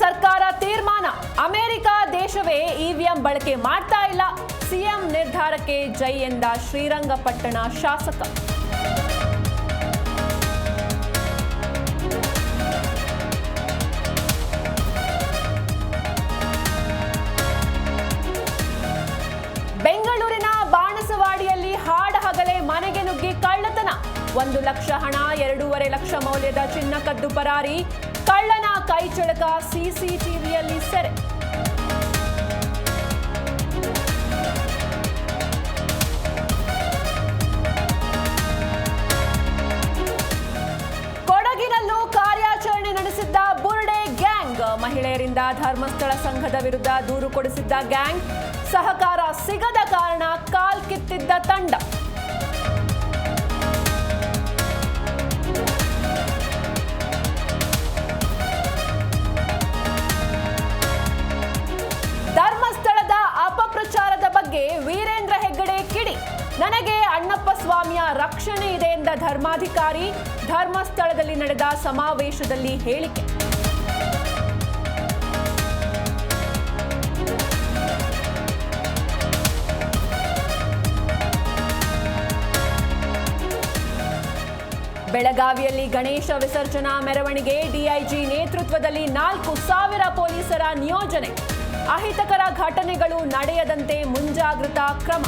ಸರ್ಕಾರ ತೀರ್ಮಾನ. ಅಮೆರಿಕ ದೇಶವೇ ಇವಿಎಂ ಬಳಕೆ ಮಾಡ್ತಾ ಇಲ್ಲ. ಸಿಎಂ ನಿರ್ಧಾರಕ್ಕೆ ಜೈ ಎಂದ ಶ್ರೀರಂಗಪಟ್ಟಣ ಶಾಸಕ. ಬೆಂಗಳೂರಿನ ಬಾಣಸವಾಡಿಯಲ್ಲಿ ಹಾಡ ಹಗಲೇ ಮನೆಗೆ ನುಗ್ಗಿ ಕಳ್ಳತನ. ಒಂದು ಲಕ್ಷ ಹಣ, ಎರಡೂವರೆ ಲಕ್ಷ ಮೌಲ್ಯದ ಚಿನ್ನ ಕದ್ದು ಪರಾರಿ. ಕಳ್ಳನ ಕೈಚಳಕ ಸಿಸಿಟಿವಿಯಲ್ಲಿ ಸೆರೆ. ಕೊಡಗಿನಲ್ಲೂ ಕಾರ್ಯಾಚರಣೆ ನಡೆಸಿದ್ದ ಬುರ್ಡೆ ಗ್ಯಾಂಗ್. ಮಹಿಳೆಯರಿಂದ ಧರ್ಮಸ್ಥಳ ಸಂಘದ ವಿರುದ್ಧ ದೂರು ಕೊಡಿಸಿದ್ದ ಗ್ಯಾಂಗ್. ಸಹಕಾರ ಸಿಗದ ಕಾರಣ ಕಾಲ್ ನನಗೆ ಅಣ್ಣಪ್ಪ ಸ್ವಾಮಿಯ ರಕ್ಷಣೆ ಇದೆ ಎಂದ ಧರ್ಮಾಧಿಕಾರಿ ಧರ್ಮಸ್ಥಳದಲ್ಲಿ ನಡೆದ ಸಮಾವೇಶದಲ್ಲಿ ಹೇಳಿಕೆ. ಬೆಳಗಾವಿಯಲ್ಲಿ ಗಣೇಶ ವಿಸರ್ಜನಾ ಮೆರವಣಿಗೆ, ಡಿಐಜಿ ನೇತೃತ್ವದಲ್ಲಿ ನಾಲ್ಕು ಸಾವಿರ ಪೊಲೀಸರ ನಿಯೋಜನೆ. ಅಹಿತಕರ ಘಟನೆಗಳು ನಡೆಯದಂತೆ ಮುಂಜಾಗ್ರತಾ ಕ್ರಮ.